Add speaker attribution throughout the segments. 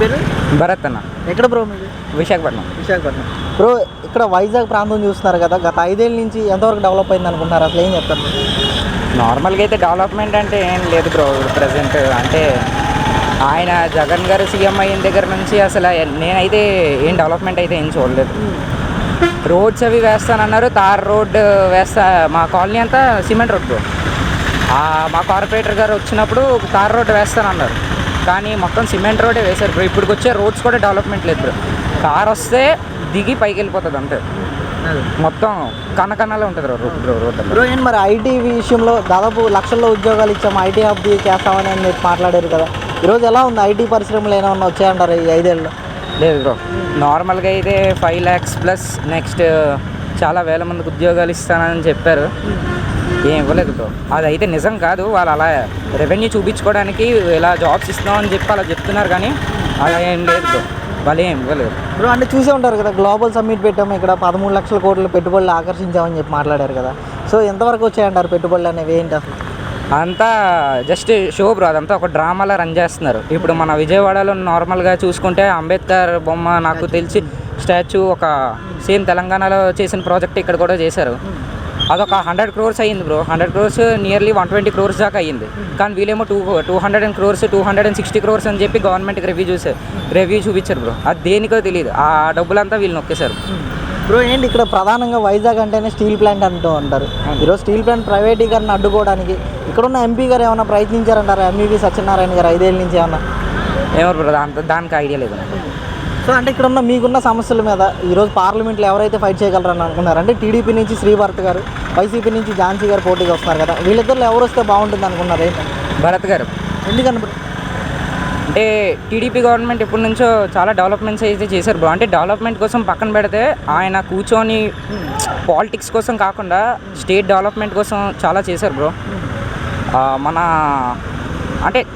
Speaker 1: పేరు?
Speaker 2: భరత్ అన్న
Speaker 1: ఎక్కడ బ్రో మీది?
Speaker 2: విశాఖపట్నం.
Speaker 1: విశాఖపట్నం. బ్రో ఇక్కడ వైజాగ్ ప్రాంతం చూస్తున్నారు కదా గత ఐదేళ్ళ నుంచి ఎంతవరకు డెవలప్ అయింది అనుకుంటున్నారు? అసలు ఏం చెప్తారు?
Speaker 2: నార్మల్గా అయితే డెవలప్మెంట్ అంటే ఏం లేదు బ్రో ప్రజెంట్. అంటే ఆయన జగన్ గారు సీఎం అయిన దగ్గర నుంచి అసలు నేనైతే ఏం డెవలప్మెంట్ అయితే ఏం చూడలేదు. రోడ్స్ అవి వేస్తానన్నారు తార్ రోడ్ వేస్తా మా కాలనీ అంతా సిమెంట్ రోడ్ బ్రో. ఆ, మా కార్పొరేటర్ గారు వచ్చినప్పుడు తార్ రోడ్ వేస్తానన్నారు. కానీ మొత్తం సిమెంట్ రోడే వేశారు బ్రో. ఇప్పటికి వచ్చే రోడ్స్ కూడా డెవలప్మెంట్ లేదు బ్రో. కార్ వస్తే దిగి పైకి వెళ్ళిపోతుంది అంతే. మొత్తం కన్నకన్నలో ఉంటుంది బ్రో రోడ్ రోడ్.
Speaker 1: బ్రో ఏంటి మరి ఐటీ విషయంలో దాదాపు లక్షల్లో ఉద్యోగాలు ఇచ్చాం ఐటీ హబ్ చేస్తామని అని చెప్పి మాట్లాడారు కదా. ఈరోజు ఎలా ఉంది? ఐటీ పరిశ్రమలు ఏమైనా వచ్చాయంటారు ఈ ఐదేళ్ళు?
Speaker 2: లేదు బ్రో. నార్మల్గా అయితే ఫైవ్ ల్యాక్స్ ప్లస్ నెక్స్ట్ చాలా వేల మందికి ఉద్యోగాలు ఇస్తానని చెప్పారు. ఏం ఇవ్వలేదు బ్రో అది అయితే నిజం కాదు వాళ్ళు అలా రెవెన్యూ చూపించుకోవడానికి ఇలా జాబ్స్ ఇస్తున్నామని చెప్పి అలా చెప్తున్నారు కానీ అలా ఏం లేదు బ్రో వాళ్ళు ఏం ఇవ్వలేదు.
Speaker 1: బ్రో అంటే చూసే ఉంటారు కదా గ్లోబల్ సమ్మిట్ పెట్టాము ఇక్కడ పదమూడు లక్షల కోట్ల పెట్టుబడులు ఆకర్షించామని చెప్పి మాట్లాడారు కదా. సో ఎంతవరకు వచ్చాయంటారు పెట్టుబడులు అనేవి ఏంటి అసలు?
Speaker 2: అంతా జస్ట్ షో బ్రో అదంతా ఒక డ్రామాలా రన్ చేస్తున్నారు. ఇప్పుడు మన విజయవాడలో నార్మల్గా చూసుకుంటే అంబేద్కర్ బొమ్మ నాకు తెలిసి స్టాచ్యూ ఒక సేమ్ తెలంగాణలో చేసిన ప్రాజెక్ట్ ఇక్కడ కూడా చేశారు. అదొక హండ్రెడ్ క్రోర్స్ అయ్యింది bro. Hundred crores nearly one twenty crores దాకా అయ్యింది. కానీ వీళ్ళేమో two two hundred and crores two hundred and sixty crores అని చెప్పి గవర్నమెంట్కి రివ్యూ చూసారు రివ్యూ చూపించారు బ్రో. అది దేనికో తెలియదు ఆ డబ్బులంతా వీళ్ళు నొక్కేశారు.
Speaker 1: బ్రో ఏంటి ఇక్కడ ప్రధానంగా వైజాగ్ అంటేనే స్టీల్ ప్లాంట్ అంటూ ఉంటారు ఈరోజు స్టీల్ ప్లాంట్ ప్రైవేటీకరణ అడ్డుకోవడానికి ఇక్కడున్న ఎంపీ గారు ఏమైనా ప్రయత్నించారంటారా? ఎంఈవి సత్యనారాయణ గారు ఐదేళ్ళ నుంచి ఏమన్నా?
Speaker 2: ఏమో బ్రో? దాంతో దానికి ఐడియా లేదు.
Speaker 1: సో అంటే ఇక్కడ ఉన్న మీకున్న సమస్యల మీద ఈరోజు పార్లమెంట్లో ఎవరైతే ఫైట్ చేయగలరని అనుకున్నారు అంటే టీడీపీ నుంచి శ్రీభారత్ గారు వైసీపీ నుంచి ఝాన్సీ గారు పోటీగా వస్తున్నారు కదా. వీళ్ళిద్దరిలో ఎవరు వస్తే బాగుంటుంది అనుకున్నారు ఏంటి?
Speaker 2: భరత్ గారు.
Speaker 1: ఎందుకని బ్రో
Speaker 2: అంటే టీడీపీ గవర్నమెంట్ ఎప్పటి నుంచో చాలా డెవలప్మెంట్స్ అయితే చేశారు బ్రో. అంటే డెవలప్మెంట్ కోసం పక్కన పెడితే ఆయన కూర్చొని పాలిటిక్స్ కోసం కాకుండా స్టేట్ డెవలప్మెంట్ కోసం చాలా చేశారు బ్రో. ఆ, మన అంటే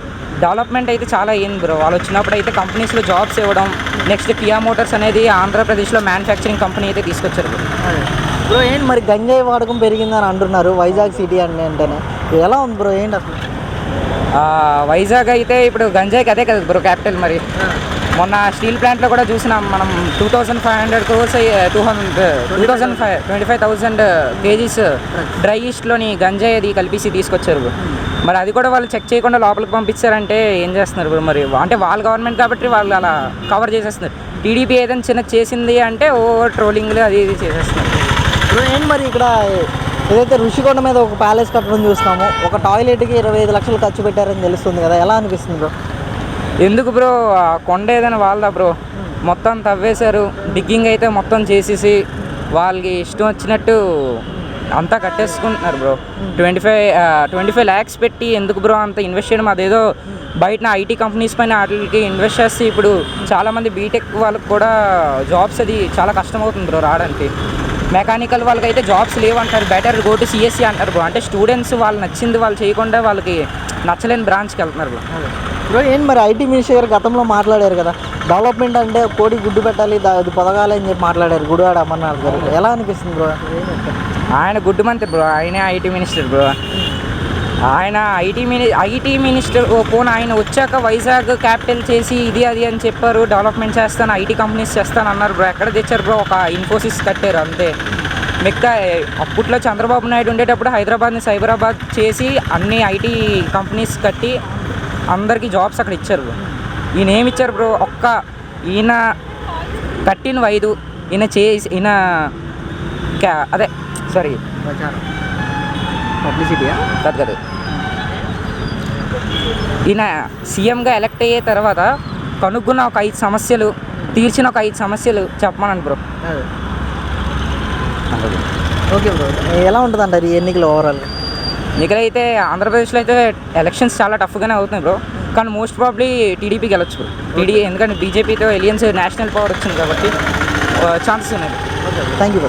Speaker 2: డెవలప్మెంట్ అయితే చాలా అయ్యింది బ్రో. వాళ్ళు వచ్చినప్పుడు అయితే కంపెనీస్లో జాబ్స్ ఇవ్వడం నెక్స్ట్ కియా మోటార్స్ అనేది ఆంధ్రప్రదేశ్లో మ్యానుఫ్యాక్చరింగ్ కంపెనీ అయితే తీసుకొచ్చారు బ్రో.
Speaker 1: ఏంటి మరి గంజాయి వాడకం పెరిగిందని అంటున్నారు వైజాగ్ సిటీ అంటే అంటేనే. ఎలా ఉంది బ్రో ఏంటి అసలు?
Speaker 2: వైజాగ్ అయితే ఇప్పుడు గంజాయికి అదే కదా బ్రో క్యాపిటల్ మరి. మొన్న స్టీల్ ప్లాంట్లో కూడా చూసినాం మనం two thousand five hundred crores two hundred two thousand five twenty five thousand KGs dry ఈస్ట్లోని గంజాయి అది కలిపేసి తీసుకొచ్చారు bro. మరి అది కూడా వాళ్ళు చెక్ చేయకుండా లోపలికి పంపించారంటే ఏం చేస్తున్నారు బ్రో మరి? అంటే వాళ్ళ గవర్నమెంట్ కాబట్టి వాళ్ళు అలా కవర్ చేసేస్తున్నారు. టీడీపీ ఏదైనా చిన్న చేసింది అంటే ఓ ట్రోలింగ్లు అది ఇది చేసేస్తున్నారు.
Speaker 1: బ్రో ఏంటి మరి ఇక్కడ ఏదైతే ఋషికొండ మీద ఒక ప్యాలెస్ కట్టడం చూస్తాము ఒక టాయిలెట్కి ఇరవై ఐదు లక్షలు ఖర్చు పెట్టారని తెలుస్తుంది కదా ఎలా అనిపిస్తుంది బ్రో?
Speaker 2: ఎందుకు బ్రో? ఆ కొండ ఏదైనా వాళ్ళదా బ్రో? మొత్తం తవ్వేశారు డిగ్గింగ్ అయితే మొత్తం చేసేసి వాళ్ళకి ఇష్టం వచ్చినట్టు అంతా కట్టేసుకుంటున్నారు bro. Twenty five twenty five lakhs పెట్టి ఎందుకు బ్రో అంత ఇన్వెస్ట్ చేయడం? అదేదో బయట ఐటీ కంపెనీస్ పైన వాటికి ఇన్వెస్ట్ చేస్తే ఇప్పుడు చాలామంది బీటెక్ వాళ్ళకి కూడా జాబ్స్ అది చాలా కష్టం అవుతుంది బ్రో రావడానికి. మెకానికల్ వాళ్ళకి అయితే జాబ్స్ లేవంటారు బెటర్ గో టు సిఎస్సి అంటారు బ్రో. అంటే స్టూడెంట్స్ వాళ్ళు నచ్చింది వాళ్ళు చేయకుండా వాళ్ళకి నచ్చలేని బ్రాంచ్కి వెళ్తున్నారు బ్రో.
Speaker 1: బ్రో ఏంటి మరి ఐటీ మినిస్టర్ గారు గతంలో మాట్లాడారు కదా? డెవలప్మెంట్ అంటే కోడి గుడ్డు పెట్టాలి అది పొదగాలి అని చెప్పి మాట్లాడారు గుడివాడ అమర్నాథ్ గారు. ఎలా అనిపిస్తుంది బ్రో?
Speaker 2: ఆయన గుడ్ మంత్రి బ్రో ఆయనే ఐటీ మినిస్టర్ బ్రో. ఆయన ఐటీ మిని ఐటీ మినిస్టర్ ఓ పోను ఆయన వచ్చాక వైజాగ్ క్యాపిటల్ చేసి ఇది అది అని చెప్పారు డెవలప్మెంట్ చేస్తాను ఐటీ కంపెనీస్ చేస్తాను అన్నారు బ్రో. ఎక్కడ తెచ్చారు బ్రో? ఒక ఇన్ఫోసిస్ కట్టారు అంతే. మిగతా అప్పట్లో చంద్రబాబు నాయుడు ఉండేటప్పుడు హైదరాబాద్ని సైబరాబాద్ చేసి అన్ని ఐటీ కంపెనీస్ కట్టి అందరికీ జాబ్స్ అక్కడ ఇచ్చారు బ్రో. ఈయన ఏమి ఇచ్చారు బ్రో? ఒక్క ఈయన కట్టిన ఐదు ఈయన చేసి ఈయన అదే సారీ
Speaker 1: పబ్లిసిటీయా
Speaker 2: కాదు కాదు. ఈయన సీఎంగా ఎలక్ట్ అయ్యే తర్వాత కనుక్కున్న ఒక ఐదు సమస్యలు తీర్చిన ఒక ఐదు సమస్యలు చెప్పమనండి బ్రో.
Speaker 1: Okay bro. ఎలా ఉంటుంది అంటారు ఈ ఎన్నికలు ఓవరాల్
Speaker 2: మిగలైతే ఆంధ్రప్రదేశ్లో అయితే ఎలక్షన్స్ చాలా టఫ్గానే అవుతున్నాయి బ్రో. కానీ మోస్ట్ ప్రాబ్లీ టీడీపీ గెలవచ్చు టీడీ ఎందుకంటే బీజేపీతో ఎలియన్స్ నేషనల్ పవర్ వచ్చింది కాబట్టి ఛాన్సెస్ ఉన్నాయి.
Speaker 1: Thank you